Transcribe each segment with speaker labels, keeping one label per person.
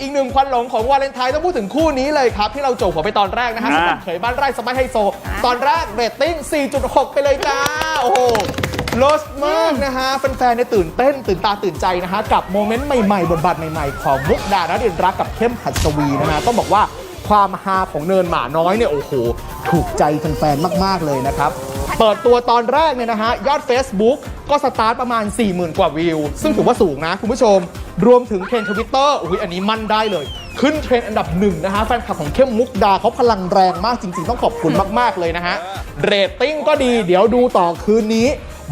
Speaker 1: อีกหนึ่งควันหลงของวาเลนไทน์ต้องพูดถึงคู่นี้เลยครับ ที่เราโจกหัวไปตอนแรกนะฮะ
Speaker 2: อ่า
Speaker 1: สำหรับเขยบ้านไร่สมัยไฮโซ ตอนแรกเรตติ้ง 4.6 ไปเลยจ้า โอ้โหลสมากนะฮะแฟนๆเนี่ยตื่นเต้น ตื่นตาตื่นใจนะฮะ กับโมเมนต์ใหม่ๆ บทบาทใหม่ๆ ของมุกดาณเดชน์รักกับเข้มหัสวีนะฮะต้องบอกว่าความฮาของเนินหมาน้อยเนี่ยโอ้โหถูกใจแฟนๆมาก ๆเลยนะครับเปิดตัวตอนแรกเนี่ยนะฮะยอด Facebook ก็สตาร์ทประมาณ 40,000 กว่าวิว ซึ่งถือว่าสูงนะคุณผู้ชม รวมถึงเทรนทวิตเตอร์อุ้ยอันนี้มั่นได้เลย ขึ้นเทรนด์อันดับหนึ่งนะฮะ แฟนคลับของเข้มมุกดาเขาพลังแรงมากจริง ๆ ต้องขอบคุณมาก ๆ เลยนะฮะ เรตติ้งก็ดีเดี๋ยวดูต่อคืนนี้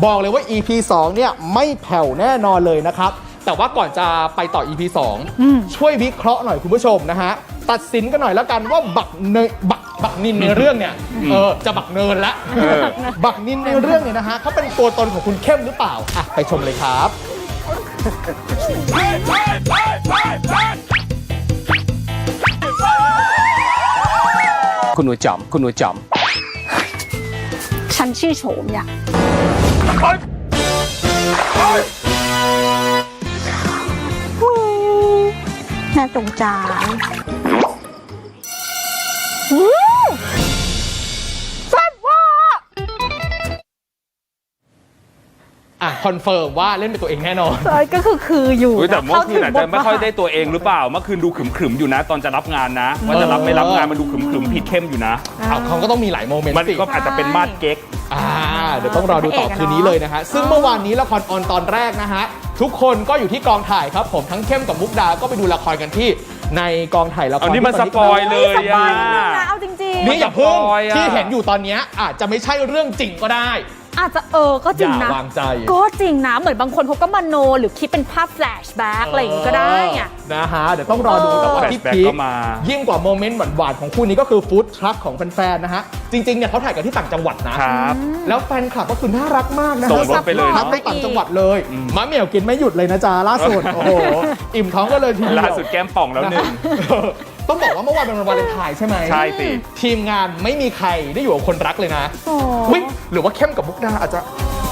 Speaker 1: บอกเลยว่า EP 2 เนี่ยไม่แผ่วแน่นอนเลยนะครับแต่ว่าก่อนจะไปต่อ EP 2 ช่วยวิเคราะห์หน่อยคุณผู้ชมนะฮะ ตัดสินกันหน่อยแล้วกันว่าบักเนยบักบักนินในเรื่องเนี่ยเออจะบักเนินละ
Speaker 2: เออ
Speaker 1: บักนินในเรื่องเนี่ยนะฮะเขาเป็นตัวตนของคุณเข้มหรือเปล่าอะไปชมเลยครับ
Speaker 3: คุณหนูจอมคุณหนูจอม
Speaker 4: ฉันชื่อโฉมอย่าน่าจงจานอืม แซ่บว่า
Speaker 1: อะคอนเฟิร์มว่าเล่นเป็นตัวเองแน่นอน
Speaker 4: เอ้ยก็คือคืออยู่
Speaker 2: อุ๊ยแต่เมื่อคืนอาจจะไม่ค่อยได้
Speaker 4: ว
Speaker 2: ตัวเองหรือเปล่า เมื่อคืนดูขรึมๆอยู่นะ ตอนจะรับงานนะ ว่าจะรับไม่รับงานมันดูขรึมๆผิดเข้มอยู่นะ
Speaker 1: เอาเขาก็ต้องมีหลายโมเมนต์
Speaker 2: มัน
Speaker 1: สิ
Speaker 2: ก็อาจจะเป็นมาดเก๊ก
Speaker 1: อ่าเดี๋ยวต้องรอดูต่อคืนนี้เลยนะฮะ ซึ่งเมื่อวานนี้ละครออนตอนแรกนะฮะ ทุกคนก็อยู่ที่กองถ่ายครับผมทั้งเข้มกับมุกดา ก็ไปดูละครกันที่ ในกองถ่ายละคร
Speaker 2: เอานี่มัน
Speaker 1: ที่ต
Speaker 2: สปอยเลย
Speaker 4: สปอย
Speaker 2: อะ
Speaker 4: นิดนึงนะเอาจริงๆ
Speaker 1: นี่อย่าเพิ่ง
Speaker 2: สปอยอะ
Speaker 1: ที่เห็นอยู่ตอนเนี้ยอาจจะไม่ใช่เรื่องจริงก็ได้
Speaker 4: อาจจะเออก็จริง
Speaker 1: อย่า
Speaker 4: นะ
Speaker 1: วางใจ
Speaker 4: ก็จริงนะ เหมือนบางคนเขาก็มโน หรือคิดเป็นภาพแฟลชแบ็กอะไรอย่างงี้ก็ได้อะ
Speaker 1: นะฮะ เดี๋ยวต้องรอดู
Speaker 4: เออ
Speaker 1: แต่ว่าที่
Speaker 2: Flashback
Speaker 1: พีค
Speaker 2: ก็มา
Speaker 1: ยิ่งกว่าโมเมนต์หวานๆของคู่นี้ก็คือฟู้ดทรัคของแฟนๆนะฮะ จริงๆเนี่ยเขาถ่ายกันที่ต่างจังหวัดนะ
Speaker 2: ครับ
Speaker 1: แล้วแฟนคลับก็คือน่ารักมากนะ
Speaker 2: ส่งรถไปเลย
Speaker 1: พัก
Speaker 2: เนอะ
Speaker 1: ไปต่างจังหวัดเลยมะเหมี่ยวกินไม่หยุดเลยนะจ๊ะล่าสุดโอ้โหอิ่มท้องก็เลยทีเดียว
Speaker 2: ล่าสุดแก้มป่องแล้วหนึ่ง
Speaker 1: เออต้องบอกว่าเมื่อวานเป็นวันวาเลนไทน์ใช่ไหม
Speaker 2: ใช่สิ
Speaker 1: ทีมงานไม่มีใครได้อยู่กับคนรักเลยนะ
Speaker 4: โอ้
Speaker 1: เฮ้ย หรือว่าเข้มกับมุกดาอาจจะ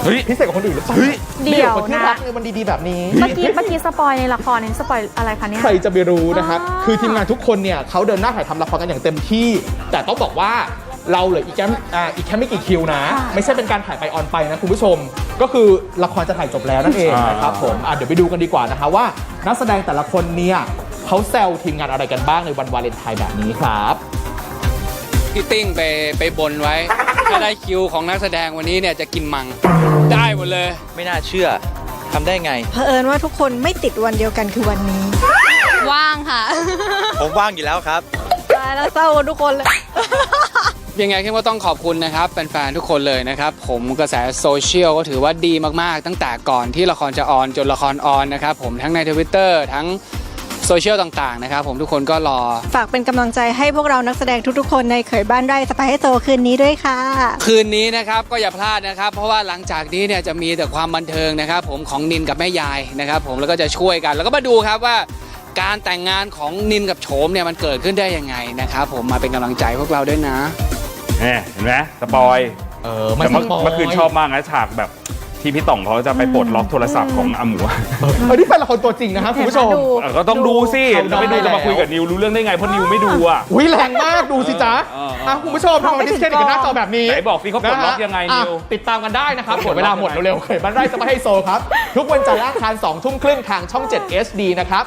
Speaker 2: เฮ้ย
Speaker 1: พิเศษกว่าคนอื่นหรือเปล่า
Speaker 2: เฮ้ย
Speaker 4: เดี๋ยว
Speaker 1: มีคนที่
Speaker 4: นะ
Speaker 1: รักในวันดีๆแบบนี้
Speaker 4: เมื่อกี้เมื่อกี้สปอยในละครนี่สปอยอะไรคะเนี่ย
Speaker 1: ใครจะไปรู้นะครับ
Speaker 4: อ๋อ
Speaker 1: คือทีมงานทุกคนเนี่ยเขาเดินหน้าถ่ายทำละครกันอย่างเต็มที่ แต่ต้องบอกว่าเราเหลืออีกแค่อ่าอีกแค่ไม่กี่คิวนะ ไม่ใช่เป็นการถ่ายไปออนไปนะคุณผู้ชม ก็คือละครจะถ่ายจบแล้วนั่นเองนะครับผมอะเดี๋ยวไปดูกันดีกว่านะคะว่า นักแสดงแต่ละคนเนี่ยเขาแซวทีมงานอะไรกันบ้างในวันวาเลนไทน์แบบนี้ครับ
Speaker 5: พี่ติ้งไปไปบนไว้ ถ้าได้คิวของนักแสดงวันนี้เนี่ยจะกินมัง ได้หมดเลย
Speaker 6: ไม่น่าเชื่อทำได้ไง
Speaker 7: เผอิญว่าทุกคนไม่ติดวันเดียวกันคือวันนี้
Speaker 4: ว่างค่ะ
Speaker 6: ผมว่างอยู่แล้วครับ
Speaker 7: ตายแล้วเศร้าทุกคนเลย
Speaker 5: ยังไงเข้มก็ต้องขอบคุณนะครับแฟนๆทุกคนเลยนะครับ ผมกระแสโซเชียลก็ถือว่าดีมากๆ ตั้งแต่ก่อนที่ละครจะออนจนละครออนนะครับ ผมทั้งในทวิตเตอร์ทั้ง โซเชียลต่างๆนะครับผมทุกคนก็รอ
Speaker 7: ฝากเป็นกำลังใจให้พวกเรานักแสดงทุกๆคนในเขยบ้านไร่สไปให้โตคืนนี้ด้วยค่ะ
Speaker 5: คืนนี้นะครับก็อย่าพลาดนะครับ เพราะว่าหลังจากนี้เนี่ยจะมีแต่ความบันเทิงนะครับ ผมของนินกับแม่ยายนะครับ ผมแล้วก็จะช่วยกัน แล้วก็มาดูครับว่า การแต่งงานของนินกับโฉมเนี่ยมันเกิดขึ้นได้ยังไงนะครับผมมาเป็นกำลังใจพวกเราด้วยนะ
Speaker 2: เนี่ยเห็นไหมสปอย
Speaker 1: เออไม่
Speaker 2: แต่เมื่อ
Speaker 1: สปย
Speaker 2: เมื่อคืนชอบมากนะฉากแบบ ที่พี่ต่องเขาจะไปปลดล็อกโทรศัพท์ของอาหมู
Speaker 1: เออนี่เป็นละครตัวจริงนะครับคุณผู้ชม
Speaker 4: เห็นไหมดู
Speaker 2: เออก็ต้องดูสิ
Speaker 1: เขา
Speaker 2: จะไม่ดู
Speaker 1: ได้
Speaker 2: จะมาคุยกับนิวรู้เรื่องได้ไงเพราะนิวไม่ดูอะ
Speaker 1: อุ้ยแรงมากดูสิจ๊ะ
Speaker 2: เออเออ
Speaker 1: อะคุณผู้ชมทำไมดิสเครดิตกันหน้าจอแบบนี้
Speaker 2: ไหนบอกสิเขาปลดล็อก
Speaker 1: นะฮะ
Speaker 2: ยังไง
Speaker 1: อะ
Speaker 2: นิว
Speaker 1: ติดตามกันได้นะครับ
Speaker 2: เขา
Speaker 1: ห
Speaker 2: ป
Speaker 1: ม
Speaker 2: ล
Speaker 1: ด
Speaker 2: ดล็
Speaker 1: เว
Speaker 2: อก
Speaker 1: ลาหมด
Speaker 2: ยังไง
Speaker 1: เร็วๆเขยบ้านไร่สบายไฮโซครับ ทุกวันจันทร์และอังคาร2ทุ่มครึ่งทางช่อง 7 HD นะครับ